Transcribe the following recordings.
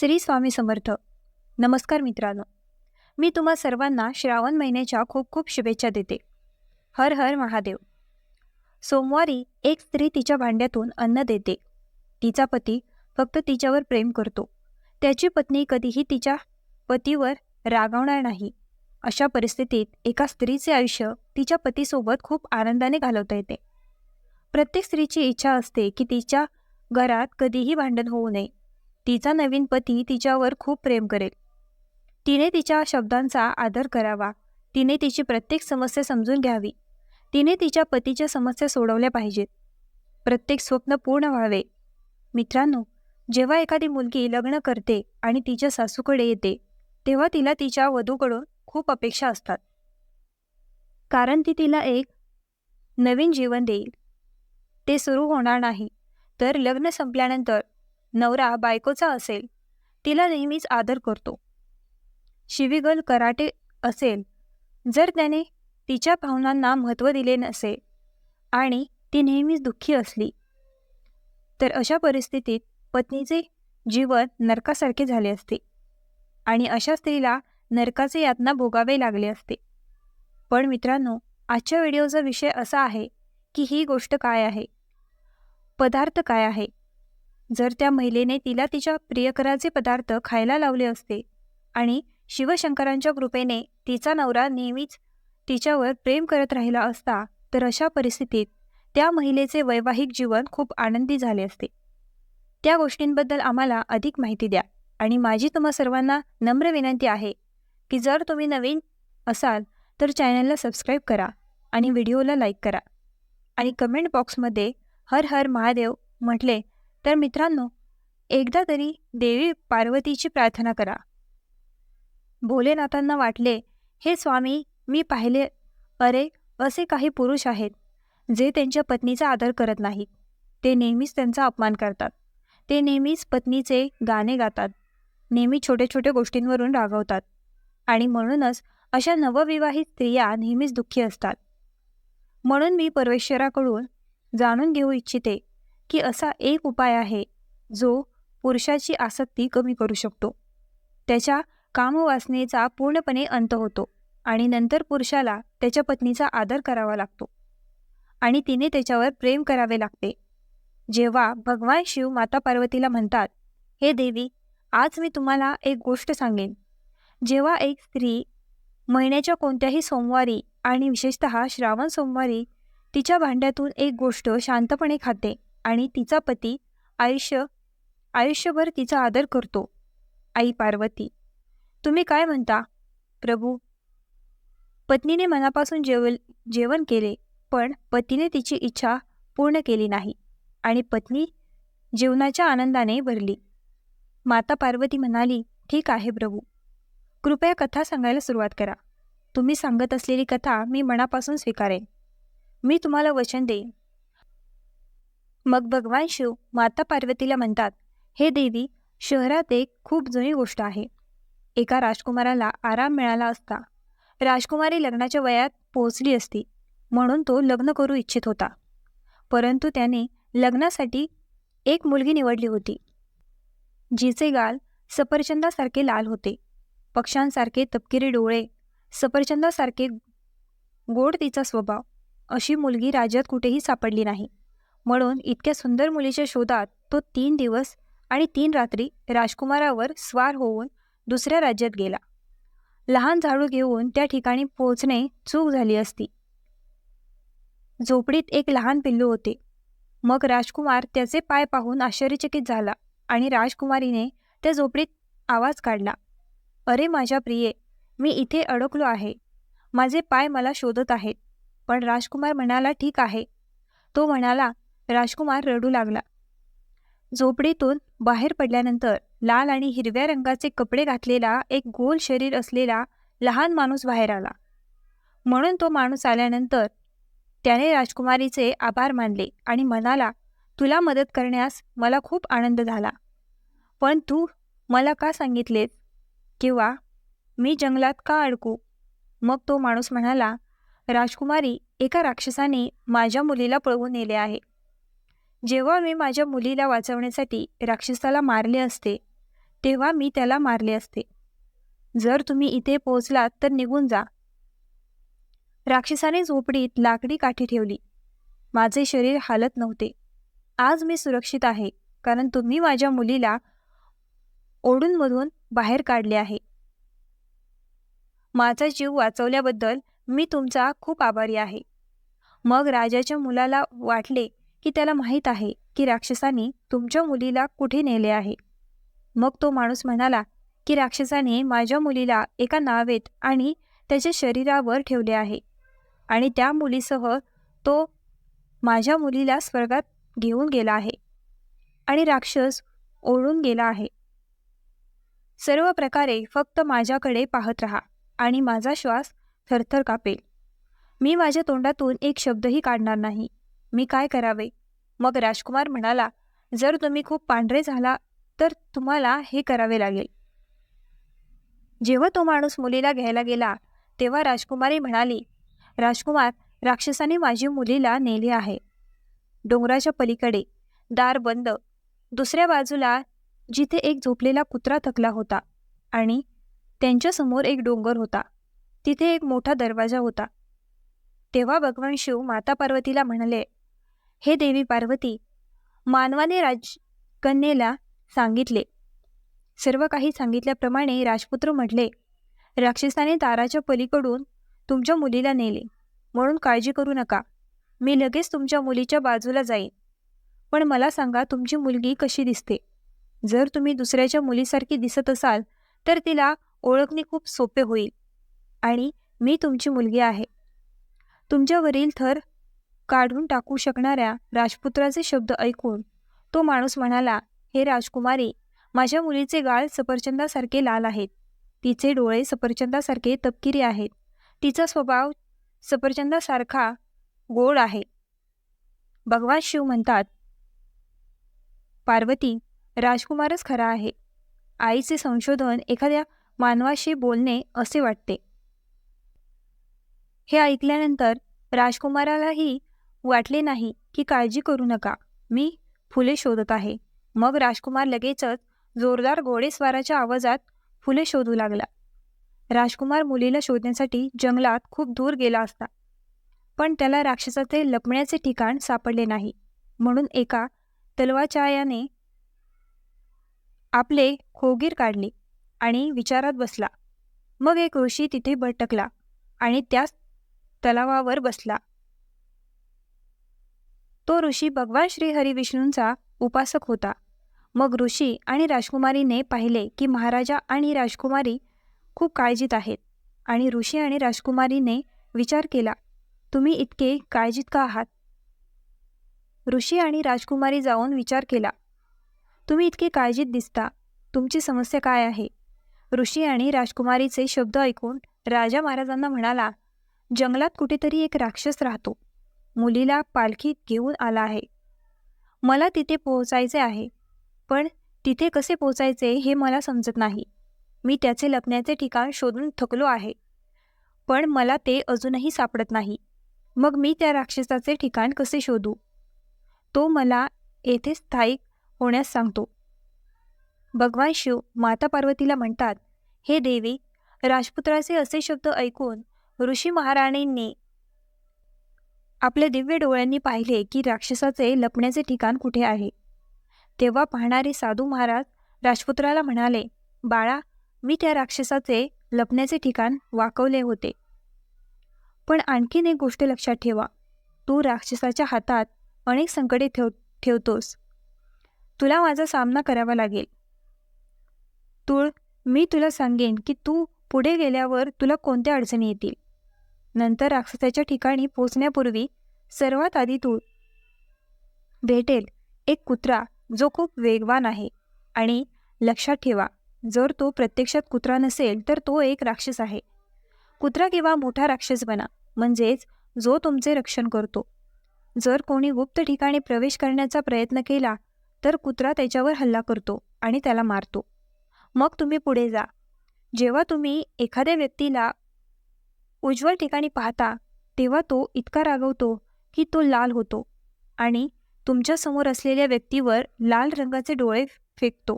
श्री स्वामी समर्थ. नमस्कार मित्रांनो. मी तुम्हा सर्वांना श्रावण महिन्याच्या खूप खूप शुभेच्छा देते. हर हर महादेव. सोमवारी एक स्त्री तिच्या भांड्यातून अन्न देते. तिचा पती फक्त तिच्यावर प्रेम करतो. त्याची पत्नी कधीही तिच्या पतीवर रागावणार नाही. अशा परिस्थितीत एका स्त्रीचे आयुष्य तिच्या पतीसोबत खूप आनंदाने घालवता येते. प्रत्येक स्त्रीची इच्छा असते की तिच्या घरात कधीही भांडण होऊ नये. तिचा नवीन पती तिच्यावर खूप प्रेम करेल. तिने तिच्या शब्दांचा आदर करावा. तिने तिची प्रत्येक समस्या समजून घ्यावी. तिने तिच्या पतीच्या समस्या सोडवल्या पाहिजेत. प्रत्येक स्वप्न पूर्ण व्हावे. मित्रांनो जेव्हा एखादी मुलगी लग्न करते आणि तिच्या सासूकडे येते तेव्हा तिला तिच्या वधूकडून खूप अपेक्षा असतात. कारण ती तिला एक नवीन जीवन देईल. ते सुरू होणार नाही. तर लग्न संपल्यानंतर नवरा बायकोचा असेल तिला नेहमीच आदर करतो. शिवीगल कराटे असेल जर त्याने तिच्या भावनांना महत्त्व दिले नसे आणि ती नेहमीच दुःखी असली तर अशा परिस्थितीत पत्नीचे जीवन नरकासारखे झाले असते आणि अशा स्त्रीला नरकाचे यातना भोगावे लागले असते. पण मित्रांनो आजच्या व्हिडिओचा विषय असा आहे की ही गोष्ट काय आहे? पदार्थ काय आहे? जर त्या महिलेने तिला तिच्या प्रियकराचे पदार्थ खायला लावले असते आणि शिवशंकरांच्या कृपेने तिचा नवरा नेहमीच तिच्यावर प्रेम करत राहिला असता तर अशा परिस्थितीत त्या महिलेचे वैवाहिक जीवन खूप आनंदी झाले असते. त्या गोष्टींबद्दल आम्हाला अधिक माहिती द्या आणि माझी तुम्हा सर्वांना नम्र विनंती आहे की जर तुम्ही नवीन असाल तर चॅनलला सबस्क्राईब करा आणि व्हिडिओला लाईक करा. आणि कमेंट बॉक्समध्ये हर हर महादेव म्हटले तर मित्रांनो एकदा तरी देवी पार्वतीची प्रार्थना करा. भोलेनाथांना वाटले हे स्वामी मी पाहिले अरे असे काही पुरुष आहेत जे त्यांच्या पत्नीचा आदर करत नाहीत. ते नेहमीच त्यांचा अपमान करतात. ते नेहमीच पत्नीचे गाणे गातात. नेहमी छोट्या छोट्या गोष्टींवरून रागवतात. आणि म्हणूनच अशा नवविवाहित स्त्रिया नेहमीच दुःखी असतात. म्हणून मी परमेश्वराकडून जाणून घेऊ इच्छिते की असा एक उपाय आहे जो पुरुषाची आसक्ती कमी करू शकतो. त्याच्या कामवासनेचा पूर्णपणे अंत होतो आणि नंतर पुरुषाला त्याच्या पत्नीचा आदर करावा लागतो आणि तिने त्याच्यावर प्रेम करावे लागते. जेव्हा भगवान शिव माता पार्वतीला म्हणतात हे देवी आज मी तुम्हाला एक गोष्ट सांगेन. जेव्हा एक स्त्री महिन्याच्या कोणत्याही सोमवारी आणि विशेषत श्रावण सोमवारी तिच्या भांड्यातून एक गोष्ट शांतपणे खाते आणि तिचा पती आयुष्य आयुष्यभर तिचा आदर करतो. आई पार्वती तुम्ही काय म्हणता? प्रभू पत्नीने मनापासून जेवल जेवण केले पण पतीने तिची इच्छा पूर्ण केली नाही आणि पत्नी जीवनाच्या आनंदाने भरली. माता पार्वती म्हणाली ठीक आहे प्रभू. कृपया कथा सांगायला सुरुवात करा. तुम्ही सांगत असलेली कथा मी मनापासून स्वीकारेन. मी तुम्हाला वचन देईन. मग भगवान शिव माता पार्वतीला म्हणतात हे देवी शहरात एक खूप जुनी गोष्ट आहे. एका राजकुमाराला आराम मिळाला असता. राजकुमारी लग्नाच्या वयात पोहोचली असती म्हणून तो लग्न करू इच्छित होता. परंतु त्याने लग्नासाठी एक मुलगी निवडली होती. जिचे गाल सफरचंदासारखे लाल होते. पक्ष्यांसारखे तपकिरी डोळे सफरचंदासारखे गोड तिचा स्वभाव अशी मुलगी राज्यात कुठेही सापडली नाही. म्हणून इतक्या सुंदर मुलीच्या शोधात तो तीन दिवस आणि तीन रात्री राजकुमारावर स्वार होऊन दुसऱ्या राज्यात गेला. लहान झाडू घेऊन त्या ठिकाणी पोहोचणे चूक झाली असती. झोपडीत एक लहान पिल्लू होते. मग राजकुमार त्याचे पाय पाहून आश्चर्यचकित झाला आणि राजकुमारीने त्या झोपडीत आवाज काढला अरे माझ्या प्रिये मी इथे अडकलो आहे. माझे पाय मला शोधत आहेत पण राजकुमार म्हणाला ठीक आहे तो म्हणाला राजकुमार रडू लागला. झोपडीतून बाहेर पडल्यानंतर लाल आणि हिरव्या रंगाचे कपडे घातलेला एक गोल शरीर असलेला लहान माणूस बाहेर आला. म्हणून तो माणूस आल्यानंतर त्याने राजकुमारीचे आभार मानले आणि म्हणाला तुला मदत करण्यास मला खूप आनंद झाला. पण तू मला का सांगितलेस किंवा मी जंगलात का अडकू? मग तो माणूस म्हणाला राजकुमारी एका राक्षसाने माझ्या मुलीला पळवून नेले आहे. जेव्हा मी माझ्या मुलीला वाचवण्यासाठी राक्षसाला मारले असते तेव्हा मी त्याला मारले असते. जर तुम्ही इथे पोहोचलात तर निघून जा. राक्षसाने झोपडीत लाकडी काठी ठेवली. माझे शरीर हालत नव्हते. आज मी सुरक्षित आहे कारण तुम्ही माझ्या मुलीला ओढूनमधून बाहेर काढले आहे. माझा जीव वाचवल्याबद्दल मी तुमचा खूप आभारी आहे. मग राजाच्या मुलाला वाटले की त्याला माहीत आहे की राक्षसाने तुमच्या मुलीला कुठे नेले आहे. मग तो माणूस म्हणाला की राक्षसाने माझ्या मुलीला एका नावेत आणि त्याच्या शरीरावर ठेवले आहे आणि त्या मुलीसह तो माझ्या मुलीला स्वर्गात घेऊन गेला आहे आणि राक्षस ओढून गेला आहे. सर्व प्रकारे फक्त माझ्याकडे पाहत राहा आणि माझा श्वास थरथर कापेल. मी माझ्या तोंडातून एक शब्दही काढणार नाही. मी काय करावे? मग राजकुमार म्हणाला जर तुम्ही खूप पांढरे झाला तर तुम्हाला हे करावे लागेल. जेव्हा तो माणूस मुलीला घ्यायला गेला तेव्हा राजकुमारी म्हणाली राजकुमार राक्षसाने माझी मुलीला नेले आहे. डोंगराच्या पलीकडे दार बंद. दुसऱ्या बाजूला जिथे एक झोपलेला कुत्रा थकला होता आणि त्यांच्यासमोर एक डोंगर होता. तिथे एक मोठा दरवाजा होता. तेव्हा भगवान शिव माता पार्वतीला म्हणाले हे देवी पार्वती मानवाने राजकन्येला सांगितले. सर्व काही सांगितल्याप्रमाणे राजपुत्र म्हटले राक्षसाने ताराच्या पलीकडून तुमच्या मुलीला नेले. म्हणून काळजी करू नका. मी लगेच तुमच्या मुलीच्या बाजूला जाईन. पण मला सांगा तुमची मुलगी कशी दिसते. जर तुम्ही दुसऱ्याच्या मुलीसारखी दिसत असाल तर तिला ओळखणे खूप सोपे होईल. आणि मी तुमची मुलगी आहे. तुमच्यावरील थर काढून टाकू शकणाऱ्या राजपुत्राचे शब्द ऐकून तो माणूस म्हणाला हे राजकुमारी माझ्या मुलीचे गाळ सफरचंदासारखे लाल आहेत. तिचे डोळे सफरचंदासारखे तपकिरी आहेत. तिचा स्वभाव सफरचंदासारखा गोड आहे. भगवान शिव म्हणतात पार्वती राजकुमारच खरा आहे. आईचे संशोधन एखाद्या मानवाशी बोलणे असे वाटते. हे ऐकल्यानंतर राजकुमारालाही वाटले नाही की काळजी करू नका. मी फुले शोधत आहे. मग राजकुमार लगेचच जोरदार घोडेस्वाराच्या आवाजात फुले शोधू लागला. राजकुमार मुलीला शोधण्यासाठी जंगलात खूप दूर गेला असता. पण त्याला राक्षसाचे लपण्याचे ठिकाण सापडले नाही. म्हणून एका तलवाचायाने आपले खोगीर काढले आणि विचारात बसला. मग एक ऋषी तिथे भटकला आणि त्याच तलावावर बसला. तो ऋषी भगवान श्री हरिविष्णूंचा उपासक होता. मग ऋषी आणि राजकुमारीने पाहिले की महाराजा आणि राजकुमारी खूप काळजीत आहेत आणि ऋषी आणि राजकुमारीने विचार केला तुम्ही इतके काळजीत का आहात? ऋषी आणि राजकुमारी जाऊन विचार केला तुम्ही इतके काळजीत दिसता तुमची समस्या काय आहे? ऋषी आणि राजकुमारीचे शब्द ऐकून राजा महाराजांना म्हणाला जंगलात कुठेतरी एक राक्षस राहतो. मुलीला पालखीत घेऊन आला आहे. मला तिथे पोहोचायचे आहे पण तिथे कसे पोचायचे हे मला समजत नाही. मी त्याचे लपण्याचे ठिकाण शोधून थकलो आहे पण मला ते अजूनही सापडत नाही. मग मी त्या राक्षसाचे ठिकाण कसे शोधू? तो मला येथे स्थायिक होण्यास सांगतो. भगवान शिव माता पार्वतीला म्हणतात हे देवी राजपुत्राचे असे शब्द ऐकून ऋषी महाराणींनी आपल्या दिव्य डोळ्यांनी पाहिले की राक्षसाचे लपण्याचे ठिकाण कुठे आहे? तेव्हा पाहणारे साधू महाराज राजपुत्राला म्हणाले बाळा मी त्या राक्षसाचे लपण्याचे ठिकाण वाकवले होते. पण आणखीन एक गोष्ट लक्षात ठेवा. तू राक्षसाच्या हातात अनेक संकटे ठेव ठेवतोस. तुला माझा सामना करावा लागेल. तुळ मी तुला सांगेन की तू पुढे गेल्यावर तुला कोणत्या अडचणी येतील? नंतर राक्षसाच्या ठिकाणी पोचण्यापूर्वी सर्वात आधी तू भेटेल एक कुत्रा जो खूप वेगवान आहे. आणि लक्षात ठेवा जर तो प्रत्यक्षात कुत्रा नसेल तर तो एक राक्षस आहे. कुत्रा किंवा मोठा राक्षस बना म्हणजेच जो तुमचे रक्षण करतो. जर कोणी गुप्त ठिकाणी प्रवेश करण्याचा प्रयत्न केला तर कुत्रा त्याच्यावर हल्ला करतो आणि त्याला मारतो. मग तुम्ही पुढे जा. जेव्हा तुम्ही एखाद्या व्यक्तीला उज्ज्वल ठिकाणी पाहता तेव्हा तो इतका रागवतो की तो लाल होतो आणि तुमच्यासमोर असलेल्या व्यक्तीवर लाल रंगाचे डोळे फेकतो.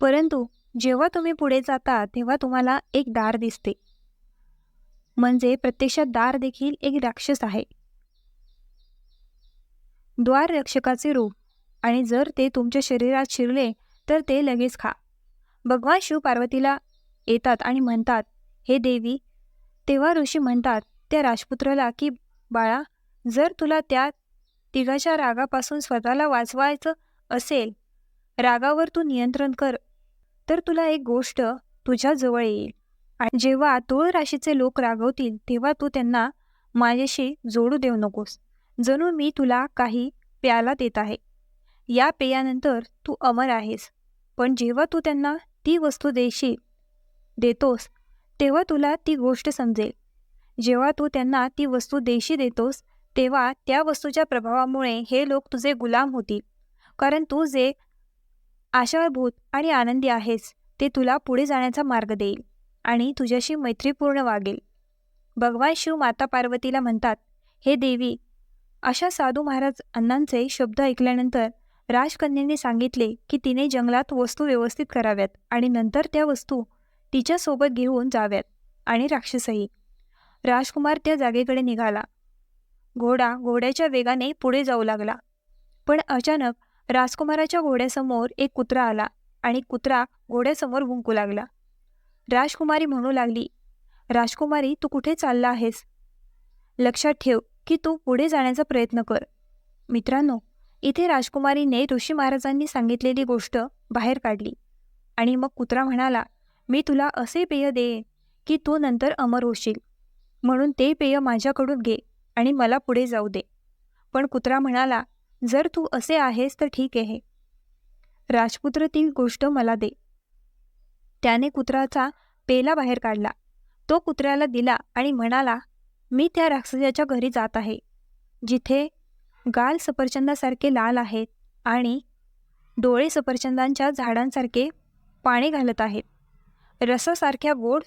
परंतु जेव्हा तुम्ही पुढे जाता तेव्हा तुम्हाला एक दार दिसते. म्हणजे प्रत्यक्षात दार देखील एक राक्षस आहे. द्वार रक्षकाचे रूप आणि जर ते तुमच्या शरीरात शिरले तर ते लगेच खा. भगवान शिव पार्वतीला येतात आणि म्हणतात हे देवी तेव्हा ऋषी म्हणतात त्या राजपुत्राला की बाळा जर तुला त्या तिघाच्या रागापासून स्वतःला वाचवायचं असेल रागावर तू नियंत्रण कर तर तुला एक गोष्ट तुझ्याजवळ येईल. आणि जेव्हा तोळ राशीचे लोक रागवतील तेव्हा तू त्यांना माझ्याशी जोडू देऊ नकोस. जणू मी तुला काही प्याला देत आहे. या पेयानंतर तू अमर आहेस. पण जेव्हा तू त्यांना ती वस्तू देशील देतोस तेव्हा तुला ती गोष्ट समजेल. जेव्हा तू त्यांना ती वस्तू देशी देतोस तेव्हा त्या वस्तूच्या प्रभावामुळे हे लोक तुझे गुलाम होतील. कारण तू जे आशाभूत आणि आनंदी आहेस ते तुला पुढे जाण्याचा मार्ग देईल आणि तुझ्याशी मैत्रीपूर्ण वागेल. भगवान शिव माता पार्वतीला म्हणतात हे देवी अशा साधू महाराज अण्णांचे शब्द ऐकल्यानंतर राजकन्येने सांगितले की तिने जंगलात वस्तू व्यवस्थित कराव्यात आणि नंतर त्या वस्तू तिच्यासोबत घेऊन जाव्यात आणि राक्षसही. राजकुमार त्या जागेकडे निघाला. घोडा घोड्याच्या वेगाने पुढे जाऊ लागला. पण अचानक राजकुमाराच्या घोड्यासमोर एक कुत्रा आला आणि कुत्रा घोड्यासमोर भुंकू लागला. राजकुमारी म्हणू लागली राजकुमारी तू कुठे चालला आहेस? लक्षात ठेव की तू पुढे जाण्याचा प्रयत्न कर. मित्रांनो इथे राजकुमारीने ऋषी महाराजांनी सांगितलेली गोष्ट बाहेर काढली आणि मग कुत्रा म्हणाला मी तुला असे पेय देईन की तू नंतर अमर होशील. म्हणून ते पेय माझ्याकडून घे आणि मला पुढे जाऊ दे. पण कुत्रा म्हणाला जर तू असे आहेस तर ठीक आहे. राजपुत्र ती गोष्ट मला दे. त्याने कुत्राचा पेला बाहेर काढला. तो कुत्र्याला दिला आणि म्हणाला मी त्या राक्षसाच्या घरी जात आहे. जिथे गाल सफरचंदासारखे लाल आहेत आणि डोळे सफरचंदांच्या झाडांसारखे पाणी घालत आहेत. रसासारख्या गोड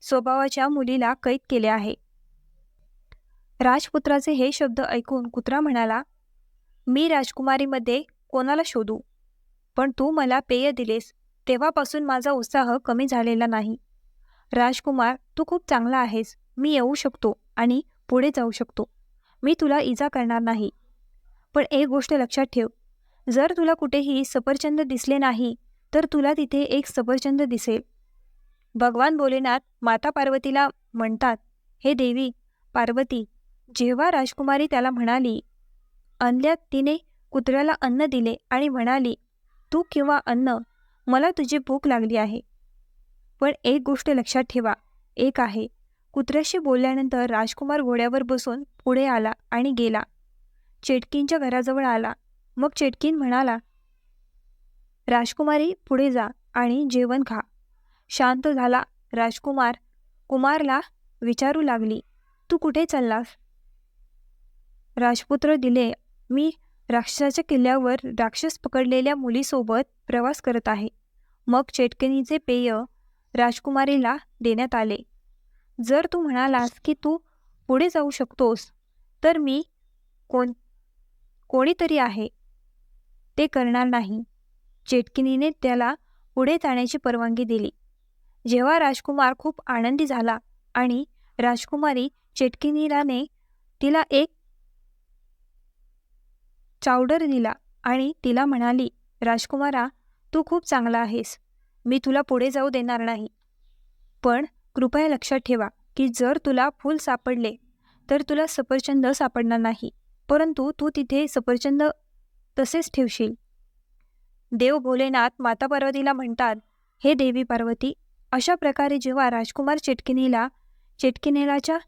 स्वभावाच्या मुलीला कैद केले आहे. राजपुत्राचे हे शब्द ऐकून कुत्रा म्हणाला मी राजकुमारीमध्ये कोणाला शोधू? पण तू मला पेय दिलेस तेव्हापासून माझा उत्साह कमी झालेला नाही. राजकुमार तू खूप चांगला आहेस. मी येऊ शकतो आणि पुढे जाऊ शकतो. मी तुला इजा करणार नाही. पण एक गोष्ट लक्षात ठेव. जर तुला कुठेही सफरचंद दिसले नाही तर तुला तिथे एक सफरचंद दिसेल. भगवान भोलेनाथ माता पार्वतीला म्हणतात हे देवी पार्वती जेव्हा राजकुमारी त्याला म्हणाली अन्यात तिने कुत्र्याला अन्न दिले आणि म्हणाली तू किंवा अन्न मला तुझी भूक लागली आहे. पण एक गोष्ट लक्षात ठेवा एक आहे कुत्र्याशी बोलल्यानंतर राजकुमार घोड्यावर बसून पुढे आला आणि गेला. चेटकींच्या घराजवळ आला. मग चेटकीन म्हणाला राजकुमारी पुढे जा आणि जेवण खा. शांत झाला. राजकुमार कुमारला विचारू लागली तू कुठे चाललास? राजपुत्र दिले. मी राक्षसाच्या किल्ल्यावर राक्षस पकडलेल्या मुलीसोबत प्रवास करत आहे. मग चेटकिनीचे पेय राजकुमारीला देण्यात आले. जर तू म्हणालास की तू पुढे जाऊ शकतोस तर मी कोण कोणीतरी आहे. ते करणार नाही. चेटकिनीने त्याला पुढे जाण्याची परवानगी दिली. जेव्हा राजकुमार खूप आनंदी झाला आणि राजकुमारी चेटकिनीराने तिला एक चावडर दिला आणि तिला म्हणाली राजकुमारा तू खूप चांगला आहेस. मी तुला पुढे जाऊ देणार नाही. पण कृपया लक्षात ठेवा की जर तुला फूल सापडले तर तुला सफरचंद सापडणार नाही. परंतु तू तिथे सफरचंद तसेच ठेवशील. देव भोलेनाथ माता पार्वतीला म्हणतात हे देवी पार्वती अशा प्रकारे जेव्हा राजकुमार चेटकिनीला चेटकिनीलाच्या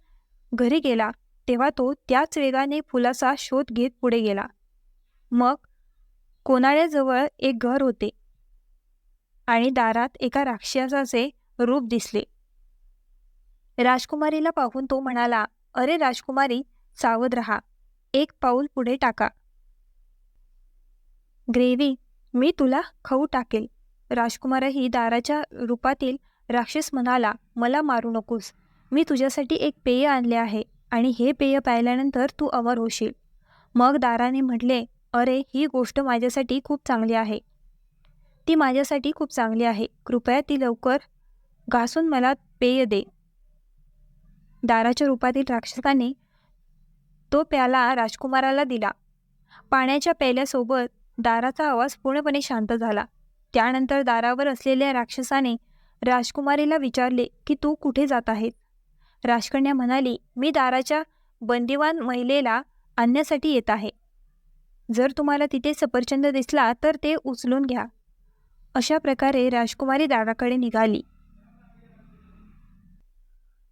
घरी गेला तेव्हा तो त्याच वेगाने फुलाचा शोध घेत पुढे गेला. मग कोनाळ्याजवळ एक घर होते आणि दारात एका राक्षसाचे रूप दिसले. राजकुमारीला पाहून तो म्हणाला अरे राजकुमारी सावध रहा. एक पाऊल पुढे टाका. ग्रेव्ही मी तुला खाऊ टाकेल. राजकुमारही दाराच्या रूपातील राक्षस म्हणाला मला मारू नकोस. मी तुझ्यासाठी एक पेय आणले आहे आणि हे पेय प्यायल्यानंतर तू अमर होशील. मग दाराने म्हटले अरे ही गोष्ट माझ्यासाठी खूप चांगली आहे. ती माझ्यासाठी खूप चांगली आहे. कृपया ती लवकर घासून मला पेय दे. दाराच्या रूपातील राक्षसाने तो प्याला राजकुमाराला दिला. पाण्याच्या प्याल्यासोबत दाराचा आवाज पूर्णपणे शांत झाला. त्यानंतर दारावर असलेल्या राक्षसाने राजकुमारीला विचारले की तू कुठे जात आहे राजकन्या म्हणाली मी दाराच्या बंदिवान महिलेला आणण्यासाठी येत आहे. जर तुम्हाला तिथे सफरचंद दिसला तर ते उचलून घ्या. अशा प्रकारे राजकुमारी दाराकडे निघाली.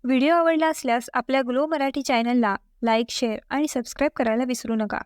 व्हिडिओ आवडला असल्यास आपल्या ग्लो मराठी चॅनलला लाईक शेअर आणि सबस्क्राईब करायला विसरू नका.